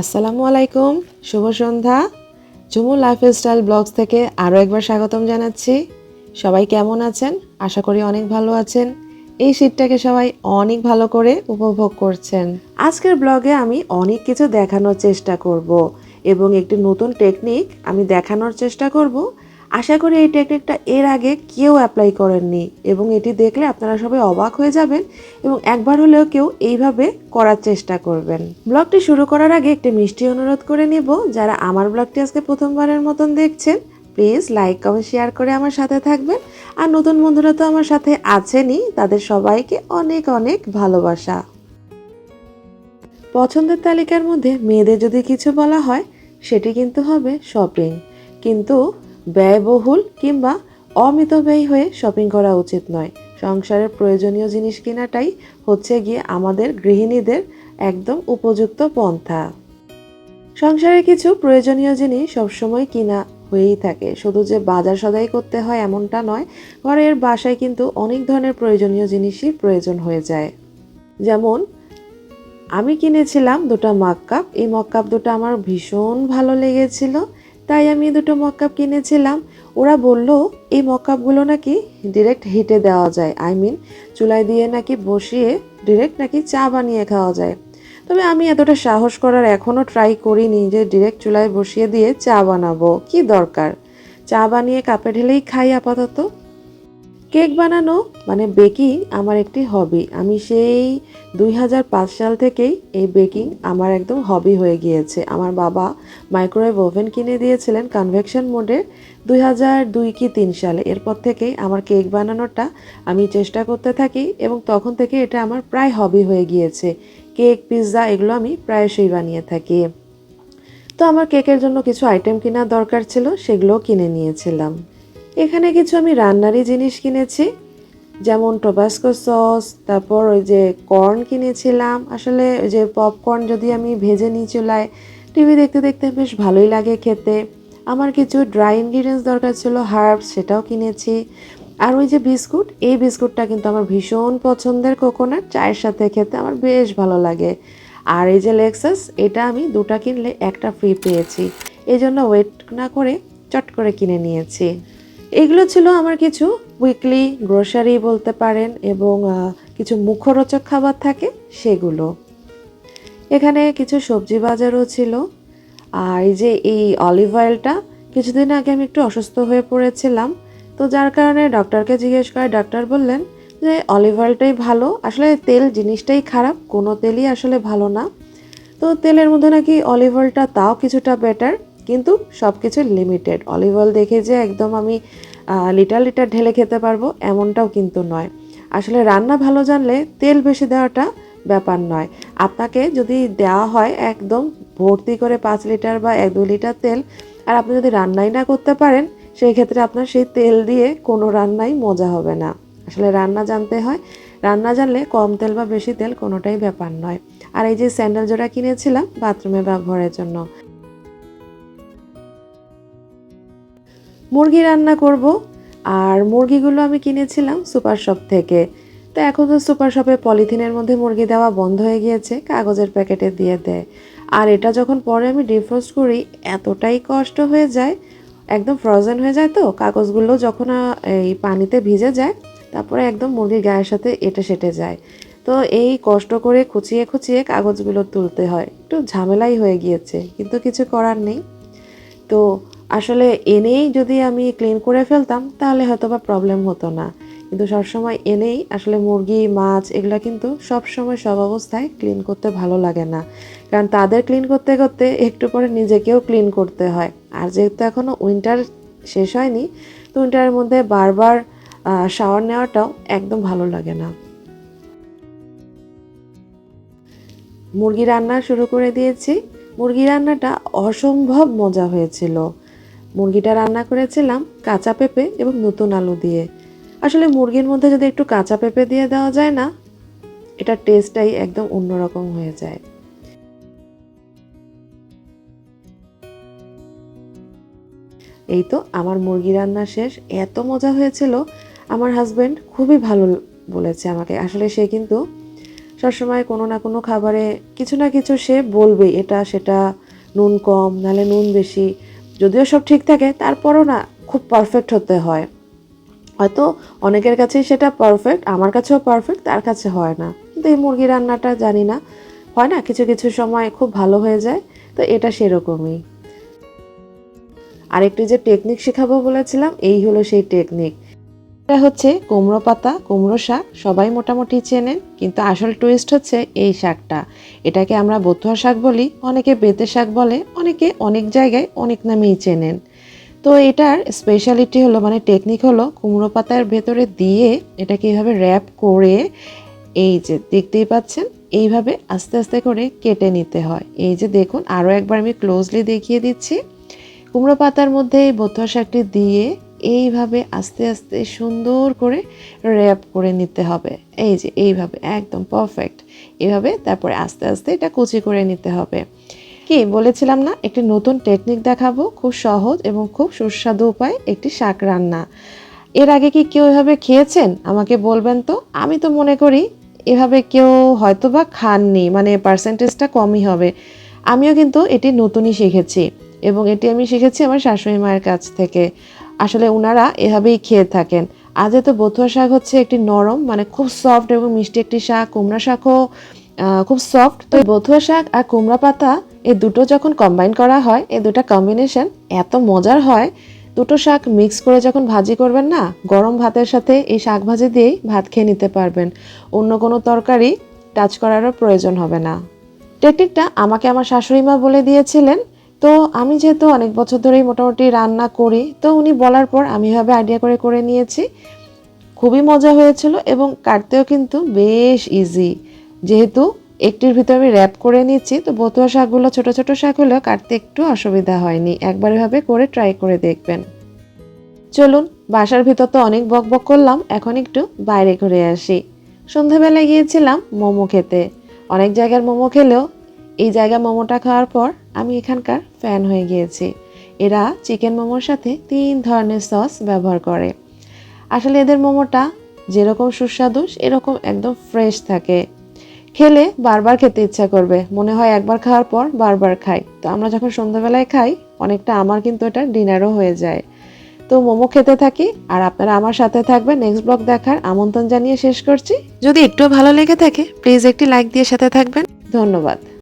আসসালামু আলাইকুম, শুভ সন্ধ্যা। ঝুমু লাইফস্টাইল ব্লগস থেকে আরও একবার স্বাগতম জানাচ্ছি। সবাই কেমন আছেন? আশা করি অনেক ভালো আছেন। এই শীতটাকে সবাই অনেক ভালো করে উপভোগ করছেন। আজকের ব্লগে আমি অনেক কিছু দেখানোর চেষ্টা করব এবং একটি নতুন টেকনিক আমি দেখানোর চেষ্টা করব। আশা করি এই টেকনিকটা এর আগে কেউ অ্যাপ্লাই করেননি এবং এটি দেখলে আপনারা সবাই অবাক হয়ে যাবেন এবং একবার হলেও কেউ এইভাবে করার চেষ্টা করবেন। ব্লগটি শুরু করার আগে একটি মিষ্টি অনুরোধ করে নেব, যারা আমার ব্লগটি আজকে প্রথমবারের মতন দেখছেন প্লিজ লাইক কমেন্ট শেয়ার করে আমার সাথে থাকবেন। আর নতুন বন্ধুরা তো আমার সাথে আছেনই, তাদের সবাইকে অনেক অনেক ভালোবাসা। পছন্দের তালিকার মধ্যে মেয়েদের যদি কিছু বলা হয়, সেটি কিন্তু হবে শপিং কিন্তু ব্যয়বহুল কিংবা অমিতব্যয়ী হয়ে শপিং করা উচিত নয়। সংসারের প্রয়োজনীয় জিনিস কেনাটাই হচ্ছে গিয়ে আমাদের গৃহিণীদের একদম উপযুক্ত পন্থা। সংসারে কিছু প্রয়োজনীয় জিনিস সবসময় কিনা হয়েই থাকে। শুধু যে বাজার সদাই করতে হয় এমনটা নয়, ঘরের বাসায় কিন্তু অনেক ধরনের প্রয়োজনীয় জিনিসই প্রয়োজন হয়ে যায়। যেমন, আমি কিনেছিলাম দুটো মগ কাপ। এই মগ কাপ দুটো আমার ভীষণ ভালো লেগেছিল। তাই আমি দুটো মকআপ কিনেছিলাম। ওরা বলল, এই মকআপগুলো নাকি ডিরেক্ট হিটে দেওয়া যায়। আই মিন চুলায় দিয়ে নাকি বসিয়ে ডিরেক্ট নাকি চা বানিয়ে খাওয়া যায়। তবে আমি এতটা সাহস করার এখনও ট্রাই করিনি যে ডিরেক্ট চুলায় বসিয়ে দিয়ে চা বানাবো। কি দরকার? চা বানিয়ে কাপে ঢেলেই খাই আপাতত। কেক বানানো মানে বেকিং আমার একটি হবি। আমি সেই দুই হাজার পাঁচ সাল থেকেই এই বেকিং আমার একদম হবি হয়ে গিয়েছে। আমার বাবা মাইক্রোওয়েভ ওভেন কিনে দিয়েছিলেন কনভেকশন মোডে দুই হাজার দুই কি তিন সালে। এরপর থেকেই আমার কেক বানানোটা আমি চেষ্টা করতে থাকি এবং তখন থেকে এটা আমার প্রায় হবি হয়ে গিয়েছে। কেক পিৎজা এগুলো আমি প্রায়শই বানিয়ে থাকি। তো আমার কেকের জন্য কিছু আইটেম কেনার দরকার ছিল, সেগুলোও কিনে নিয়েছিলাম। এখানে কিছু আমি রান্নারই জিনিস কিনেছি, যেমন টোবাস্কো সস তারপর ওই যে কর্ন কিনেছিলাম। আসলে ওই যে পপকর্ন যদি আমি ভেজে নিই চুলায় টিভি দেখতে দেখতে বেশ ভালোই লাগে খেতে। আমার কিছু ড্রাই ইনগ্রিডিয়েন্টস দরকার ছিল হার্বস সেটাও কিনেছি। আর ওই যে বিস্কুট, এই বিস্কুটটা কিন্তু আমার ভীষণ পছন্দের কোকোনাট চায়ের সাথে খেতে আমার বেশ ভালো লাগে। আর এই যে লেক্সাস এটা আমি দুটা কিনলে একটা ফ্রি পেয়েছি। এই জন্য ওয়েট না করে চট করে কিনে নিয়েছি। এগুলো ছিল আমার কিছু উইকলি গ্রোসারি বলতে পারেন এবং কিছু মুখরোচক খাবার থাকে, সেগুলো। এখানে কিছু সবজি বাজারও ছিল। আর এই যে এই অলিভ অয়েলটা কিছুদিন আগে আমি একটু অসুস্থ হয়ে পড়েছিলাম। তো যার কারণে ডক্টরকে জিজ্ঞেস করে, ডাক্তার বললেন যে অলিভ অয়েলটাই ভালো। আসলে তেল জিনিসটাই খারাপ, কোনো তেলই আসলে ভালো না। তো তেলের মধ্যে নাকি অলিভ অয়েলটা তাও কিছুটা বেটার কিন্তু সব কিছু লিমিটেড অলিভ অয়েল দেখে যে একদম আমি লিটার লিটার ঢেলে খেতে পারব, এমনটাও কিন্তু নয়। আসলে রান্না ভালো জানলে তেল বেশি দেওয়াটা ব্যাপার নয়। আপনাকে যদি দেওয়া হয় একদম ভর্তি করে পাঁচ লিটার বা এক দু লিটার তেল, আর আপনি যদি রান্নাই না করতে পারেন, সেই ক্ষেত্রে আপনার সেই তেল দিয়ে কোনো রান্নাই মজা হবে না। আসলে রান্না জানতে হয়। রান্না জানলে কম তেল বা বেশি তেল কোনোটাই ব্যাপার নয়। আর এই যে স্যান্ডেল জোড়া কিনেছিলাম বাথরুমে ব্যবহারের জন্য। মুরগি রান্না করব, আর মুরগিগুলো আমি কিনেছিলাম সুপার শপ থেকে। তো এখন তো সুপার শপে পলিথিনের মধ্যে মুরগি দেওয়া বন্ধ হয়ে গিয়েছে, কাগজের প্যাকেটে দিয়ে দেয় আর এটা যখন পরে আমি ডিফ্রোস্ট করি, এতটাই কষ্ট হয়ে যায়, একদম ফ্রোজেন হয়ে যায় তো, কাগজগুলো যখন এই পানিতে ভিজে যায়, তারপরে একদম মুরগির গায়ের সাথে এটে সেটে যায়। তো এই কষ্ট করে খুচিয়ে খুচিয়ে কাগজগুলো তুলতে হয়। একটু ঝামেলাই হয়ে গিয়েছে, কিন্তু কিছু করার নেই। তো আসলে এনেই যদি আমি ক্লিন করে ফেলতাম, তাহলে হয়তো বা প্রবলেম হতো না। কিন্তু সবসময় এনেই, আসলে মুরগি, মাছ, এগুলো কিন্তু সব সময় সব অবস্থায় ক্লিন করতে ভালো লাগে না। কারণ তাদের ক্লিন করতে করতে একটু পরে নিজেকেও ক্লিন করতে হয়। আর যেহেতু এখনও উইন্টার শেষ হয়নি, তো উইন্টারের মধ্যে বারবার শাওয়ার নেওয়াটাও একদম ভালো লাগে না। মুরগি রান্না শুরু করে দিয়েছি। মুরগি রান্নাটা অসম্ভব মজা হয়েছিল। মুরগিটা রান্না করেছিলাম কাঁচা পেঁপে এবং নতুন আলু দিয়ে। আসলে মুরগির মধ্যে যদি একটু কাঁচা পেঁপে দিয়ে দেওয়া যায় না, এটা টেস্টটাই একদম অন্যরকম হয়ে যায়। এই তো আমার মুরগি রান্না শেষ। এত মজা হয়েছিল। আমার হাজব্যান্ড খুবই ভালো বলেছে আমাকে। আসলে সে কিন্তু সবসময় কোনো না কোনো খাবারে কিছু না কিছু সে বলবে এটা সেটা, নুন কম, নাহলে নুন বেশি। যদিও সব ঠিক থাকে, তারপরও না খুব পারফেক্ট হতে হয়। হয়তো অনেকের কাছেই সেটা পারফেক্ট আমার কাছেও পারফেক্ট তার কাছে হয় না। কিন্তু এই মুরগি রান্নাটা জানি না, হয় না, কিছু কিছু সময় খুব ভালো হয়ে যায়, তো এটা সেরকমই। আরেকটি যে টেকনিক শেখাবো বলেছিলাম, এই হলো সেই টেকনিক এটা হচ্ছে কুমড়ো পাতা, কুমড়ো শাক, সবাই মোটামুটি চেনেন, কিন্তু আসল টুইস্ট হচ্ছে এই শাকটা। এটাকে আমরা বথুয়া শাক বলি, অনেকে বেতে শাক বলে, অনেকে অনেক জায়গায় অনেক নামেই চেনেন। তো এটার স্পেশালিটি হলো মানে টেকনিক হলো কুমড়ো পাতার ভেতরে দিয়ে এটাকে এইভাবে র্যাপ করে এই যে দেখতেই পাচ্ছেন, এইভাবে আস্তে আস্তে করে কেটে নিতে হয়। এই যে দেখুন আরও একবার আমি ক্লোজলি দেখিয়ে দিচ্ছি। কুমড়ো পাতার মধ্যে এই বথুয়া শাকটি দিয়ে এইভাবে আস্তে আস্তে সুন্দর করে র্যাপ করে নিতে হবে। এই যে, এইভাবে, একদম পারফেক্ট এভাবে তারপরে আস্তে আস্তে এটা কুচি করে নিতে হবে। কি বলেছিলাম না? একটি নতুন টেকনিক দেখাবো, খুব সহজ এবং খুব সুস্বাদু উপায় একটি শাক রান্না। এর আগে কি কেউ এভাবে খেয়েছেন? আমাকে বলবেন তো। আমি তো মনে করি এভাবে কেউ হয়তো বা খাননি মানে পার্সেন্টেজটা কমই হবে। আমিও কিন্তু এটি নতুনই শিখেছি এবং এটি আমি শিখেছি আমার শাশুড়ি মায়ের কাছ থেকে। আসলে ওনারা এভাবেই খেয়ে থাকেন। আজ তো বথুয়া শাক হচ্ছে একটি নরম মানে খুব সফট এবং মিষ্টি একটি শাক, কুমড়া শাকও খুব সফট তো বথুয়া শাক আর কুমড়া পাতা এই দুটো যখন কম্বাইন করা হয় এই দুটো কম্বিনেশন এত মজার হয়, দুটো শাক মিক্স করে যখন ভাজি করবেন না, গরম ভাতের সাথে এই শাক ভাজি দিয়েই ভাত খেয়ে নিতে পারবেন। অন্য কোনো তরকারি টাচ করারও প্রয়োজন হবে না। টেকনিকটা আমাকে আমার শাশুড়ি মা বলে দিয়েছিলেন তো আমি যেহেতু অনেক বছর ধরেই মোটামুটি রান্না করি, তো উনি বলার পর আমি এভাবে আইডিয়া করে করে নিয়েছি। খুবই মজা হয়েছিল এবং কাটতেও কিন্তু বেশ ইজি যেহেতু একটির ভিতরে আমি র্যাপ করে নিচ্ছি, তো বতুয়া শাকগুলো, ছোট ছোট শাক হলেও কাটতে একটু অসুবিধা হয়নি। একবার এভাবে করে ট্রাই করে দেখবেন। চলুন, বাসার ভিতর তো অনেক বক বক করলাম, এখন একটু বাইরে ঘুরে আসি। সন্ধ্যাবেলায় গিয়েছিলাম মোমো খেতে। অনেক জায়গার মোমো খেলেও এই জায়গা মোমোটা খাওয়ার পর আমি এখানকার ফ্যান হয়ে গিয়েছি। এরা চিকেন মোমোর সাথে তিন ধরনের সস ব্যবহার করে। আসলে এদের মোমোটা যেরকম সুস্বাদু, এরকম একদম ফ্রেশ থাকে। খেলে বারবার খেতে ইচ্ছা করবে। মনে হয় একবার খাওয়ার পর বারবার খাই। তো আমরা যখন সন্ধ্যাবেলায় খাই, অনেকটা আমার কিন্তু এটা ডিনারও হয়ে যায়। তো মোমো খেতে থাকি আর আপনারা আমার সাথে থাকবেন। নেক্সট ব্লগ দেখার আমন্ত্রণ জানিয়ে শেষ করছি। যদি একটু ভালো লেগে থাকে প্লিজ একটি লাইক দিয়ে সাথে থাকবেন। ধন্যবাদ।